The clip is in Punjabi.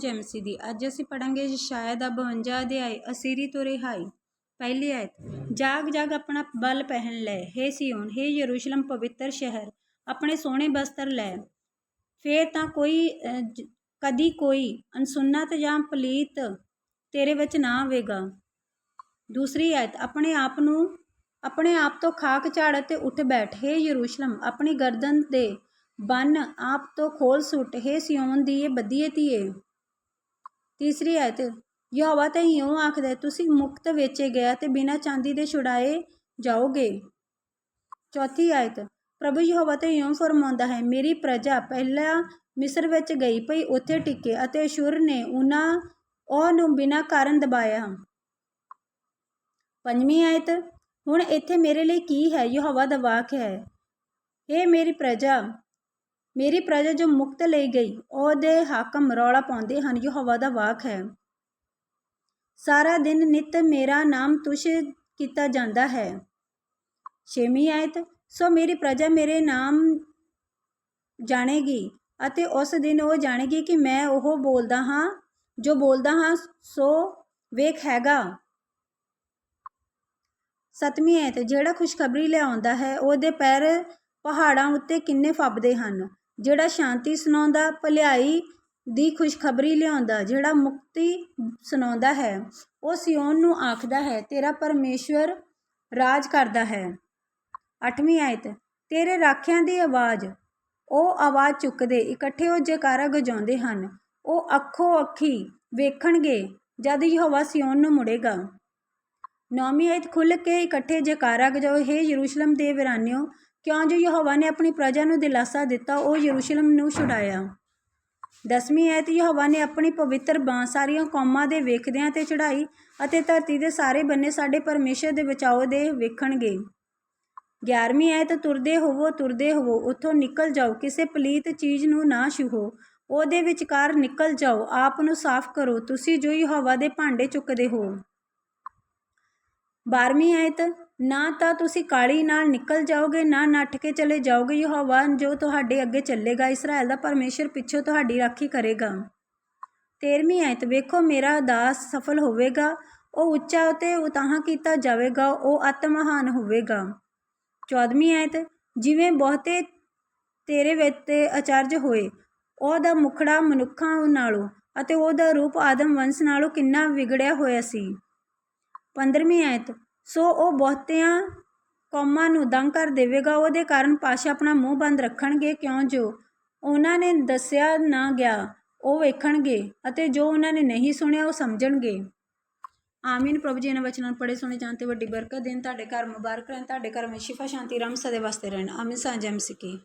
ਜੈਮਸੀ ਦੀ ਅੱਜ ਅਸੀਂ ਪੜਾਂਗੇ ਸ਼ਾਇਦ ਦਾ 52 ਅਧਿਆਇ ਅਸੀਰੀ ਤੋਂ ਰਿਹਾਈ। ਪਹਿਲੀ ਆਇਤ ਜਾਗ ਜਾਗ ਆਪਣਾ ਬਲ ਪਹਿਨ ਲੈ ਹੇ ਸਿਯੋਨ ਹੇ ਯਰੂਸ਼ਲਮ ਪਵਿੱਤਰ ਸ਼ਹਿਰ ਆਪਣੇ ਸੋਹਣੇ ਬਸਤਰ ਲੈ। ਫੇਰ ਤਾਂ ਕੋਈ ਅਹ, ਕਦੀ ਕੋਈ ਅਨਸੁੰਨਤ ਜਾਂ ਪਲੀਤ ਤੇਰੇ ਵਿੱਚ ਨਾ ਆਵੇਗਾ। ਦੂਸਰੀ ਆਇਤ ਆਪਣੇ ਆਪ ਨੂੰ ਆਪਣੇ ਆਪ ਤੋਂ ਖਾਕ ਝਾੜ ਅਤੇ ਉੱਠ ਬੈਠ। ਹੇ ਯਰੂਸ਼ਲਮ ਆਪਣੀ ਗਰਦਨ ਦੇ ਬੰਨ ਆਪ ਤੋਂ ਖੋਲ ਸੁੱਟ। ਹੇ ਸਿਓਨ ਦੀ ਇਹ ਬੱਧੀਏ ਧੀਏ ਤੀਸਰੀ ਆਇਤ, ਯਹੋਵਾ ਤਾਂ ਇਉਂ ਆਖਦਾ ਤੁਸੀਂ ਮੁਕਤ ਵੇਚੇ ਗਿਆ ਤੇ ਬਿਨਾਂ ਚਾਂਦੀ ਦੇ ਛੁਡਾਏ ਜਾਓਗੇ। ਚੌਥੀ ਆਇਤ, ਪ੍ਰਭੂ ਯਹੋਵਾ ਤਾਂ ਇਉਂ ਫਰਮਾਉਂਦਾ ਹੈ, ਮੇਰੀ ਪ੍ਰਜਾ ਪਹਿਲਾਂ ਮਿਸਰ ਵਿੱਚ ਗਈ ਪਈ ਉੱਥੇ ਟਿਕੇ ਅਤੇ ਅਸ਼ੁਰ ਨੇ ਉਹਨਾਂ, ਉਹ ਨੂੰ ਬਿਨਾਂ ਕਾਰਨ ਦਬਾਇਆ। ਪੰਜਵੀਂ ਆਇਤ, ਹੁਣ ਇੱਥੇ ਮੇਰੇ ਲਈ ਕੀ ਹੈ? ਯਹੋਵਾ ਦਾ ਵਾਕ ਹੈ ਇਹ ਮੇਰੀ ਪ੍ਰਜਾ ਮੇਰੀ ਪ੍ਰਜਾ ਜੋ ਮੁਕਤ ਲਈ ਗਈ, ਉਹਦੇ ਹਾਕਮ ਰੌਲਾ ਪਾਉਂਦੇ ਹਨ, ਯਹੋਵਾ ਦਾ ਵਾਕ ਹੈ। ਸਾਰਾ ਦਿਨ ਨਿਤ ਮੇਰਾ ਨਾਮ ਤੁਸ਼ ਕੀਤਾ ਜਾਂਦਾ ਹੈ। ਛੇਵੀਂ ਆਇਤ, ਸੋ ਮੇਰੀ ਪ੍ਰਜਾ ਮੇਰੇ ਨਾਮ ਜਾਣੇਗੀ ਅਤੇ ਉਸ ਦਿਨ ਉਹ ਜਾਣੇਗੀ ਕਿ ਮੈਂ ਉਹ ਬੋਲਦਾ ਹਾਂ, ਜੋ ਬੋਲਦਾ ਹਾਂ, ਸੋ ਵੇਖ ਹੈਗਾ। ਸਤਵੀਂ ਆਇਤ, ਜਿਹੜਾ ਖੁਸ਼ਖਬਰੀ ਲਿਆਉਂਦਾ ਹੈ, ਉਹਦੇ ਪੈਰ ਪਹਾੜਾਂ ਉੱਤੇ ਕਿੰਨੇ ਫੱਬਦੇ ਹਨ। ਜਿਹੜਾ ਸ਼ਾਂਤੀ ਸੁਣਾਉਂਦਾ, ਭਲਾਈ ਦੀ ਖੁਸ਼ਖਬਰੀ ਲਿਆਉਂਦਾ, ਜਿਹੜਾ ਮੁਕਤੀ ਸੁਣਾਉਂਦਾ ਹੈ, ਉਹ ਸਿਯੋਨ ਨੂੰ ਆਖਦਾ ਹੈ, ਤੇਰਾ ਪਰਮੇਸ਼ਵਰ ਰਾਜ ਕਰਦਾ ਹੈ। ਅੱਠਵੀਂ ਆਇਤ, ਤੇਰੇ ਰਾਖਿਆਂ ਦੀ ਆਵਾਜ਼। ਉਹ ਆਵਾਜ਼ ਚੁੱਕਦੇ, ਇਕੱਠੇ ਉਹ ਜੈਕਾਰਾ ਗਜਾਉਂਦੇ ਹਨ। ਉਹ ਅੱਖੋ ਅੱਖੀ ਵੇਖਣਗੇ, ਜਦ ਯਹੋਵਾ ਸਿਓਨ ਨੂੰ ਮੁੜੇਗਾ। ਨੌਵੀਂ ਆਇਤ ਖੁੱਲ ਕੇ ਇਕੱਠੇ ਜੈਕਾਰਾ ਗਜਾਓ, ਹੇ ਯਰੂਸ਼ਲਮ ਦੇ ਵਿਰਾਨਿਓ ਕਿਉਂ ਜੋ ਯਹੋਵਾ ਨੇ ਆਪਣੀ ਪ੍ਰਜਾ ਨੂੰ ਦਿਲਾਸਾ ਦਿੱਤਾ, ਉਹ ਯਰੂਸ਼ਲਮ ਨੂੰ ਛੁਡਾਇਆ। ਦਸਵੀਂ ਐਤ ਯਹੋਵਾ ਨੇ ਆਪਣੀ ਪਵਿੱਤਰ ਬਾਂ ਸਾਰੀਆਂ ਕੌਮਾਂ ਦੇ ਵੇਖਦਿਆਂ ਤੇ ਚੜਾਈ ਅਤੇ ਧਰਤੀ ਦੇ ਸਾਰੇ ਬੰਨੇ ਸਾਡੇ ਪਰਮੇਸ਼ਰ ਦੇ ਬਚਾਓ ਦੇ ਵੇਖਣਗੇ। ਗਿਆਰਵੀਂ ਐਤ, ਤੁਰਦੇ ਹੋਵੋ ਤੁਰਦੇ ਹੋਵੋ, ਉੱਥੋਂ ਨਿਕਲ ਜਾਓ, ਕਿਸੇ ਪਲੀਤ ਚੀਜ਼ ਨੂੰ ਨਾ ਛੂਹੋ। ਉਹਦੇ ਵਿਚਕਾਰ ਨਿਕਲ ਜਾਓ, ਆਪ ਨੂੰ ਸਾਫ਼ ਕਰੋ, ਤੁਸੀਂ ਜੋ ਯਹੋਵਾ ਦੇ ਭਾਂਡੇ ਚੁੱਕਦੇ ਹੋ। ਬਾਰਵੀਂ ਐਤ ਨਾ ਤਾਂ ਤੁਸੀਂ ਕਾਹਲੀ ਨਾਲ ਨਿਕਲ ਜਾਓਗੇ, ਨਾ ਨੱਠ ਕੇ ਚਲੇ ਜਾਓਗੇ ਯਹੋਵਾ, ਜੋ ਤੁਹਾਡੇ ਅੱਗੇ ਚੱਲੇਗਾ। ਇਸਰਾਇਲ ਦਾ ਪਰਮੇਸ਼ਰ ਪਿੱਛੋਂ ਤੁਹਾਡੀ ਰਾਖੀ ਕਰੇਗਾ। ਤੇਰਵੀਂ ਆਇਤ, ਵੇਖੋ, ਮੇਰਾ ਦਾਸ ਸਫਲ ਹੋਵੇਗਾ। ਉਹ ਉੱਚਾ ਅਤੇ ਉਤਾਹਾਂ ਕੀਤਾ ਜਾਵੇਗਾ, ਉਹ ਅਤ ਮਹਾਨ ਹੋਵੇਗਾ। ਚੌਦਵੀਂ ਆਇਤ, ਜਿਵੇਂ ਬਹੁਤੇ ਤੇਰੇ ਵਿੱਚ ਤੇ ਅਚਰਜ ਹੋਏ ਉਹਦਾ ਮੁਖੜਾ ਮਨੁੱਖਾਂ ਨਾਲੋਂ ਅਤੇ ਉਹਦਾ ਰੂਪ ਆਦਮ ਵੰਸ਼ ਨਾਲੋਂ ਕਿੰਨਾ ਵਿਗੜਿਆ ਹੋਇਆ ਸੀ। ਪੰਦਰਵੀਂ ਆਇਤ ਸੋ ਉਹ ਬਹੁਤਿਆਂ ਕੌਮਾਂ ਨੂੰ ਦੰਗ ਕਰ ਦੇਵੇਗਾ। ਉਹਦੇ ਕਾਰਨ ਪਾਸ਼ਾ ਆਪਣਾ ਮੂੰਹ ਬੰਦ ਰੱਖਣਗੇ। ਕਿਉਂ ਜੋ ਉਹਨਾਂ ਨੇ ਦੱਸਿਆ ਨਾ ਗਿਆ, ਉਹ ਵੇਖਣਗੇ ਅਤੇ ਜੋ ਉਹਨਾਂ ਨੇ ਨਹੀਂ ਸੁਣਿਆ, ਉਹ ਸਮਝਣਗੇ। ਆਮੀਨ। ਪ੍ਰਭੂ ਜੀ, ਇਹਨਾਂ ਵਚਨਾਂ ਨੂੰ ਪੜੇ ਸੁਣੇ, ਜਾਣ ਤੇ ਵੱਡੀ ਬਰਕਤ ਦੇਣ। ਤੁਹਾਡੇ ਘਰ ਮੁਬਾਰਕ ਰਹਿਣ। ਤੁਹਾਡੇ ਘਰ ਵਿੱਚ ਸ਼ਿਫਾ, ਸ਼ਾਂਤੀ ਰਮ ਸਦੇ ਵਾਸਤੇ ਰਹਿਣ। ਆਮੀਨ। ਸਾਂਝ ਐਮਸੀਕੀ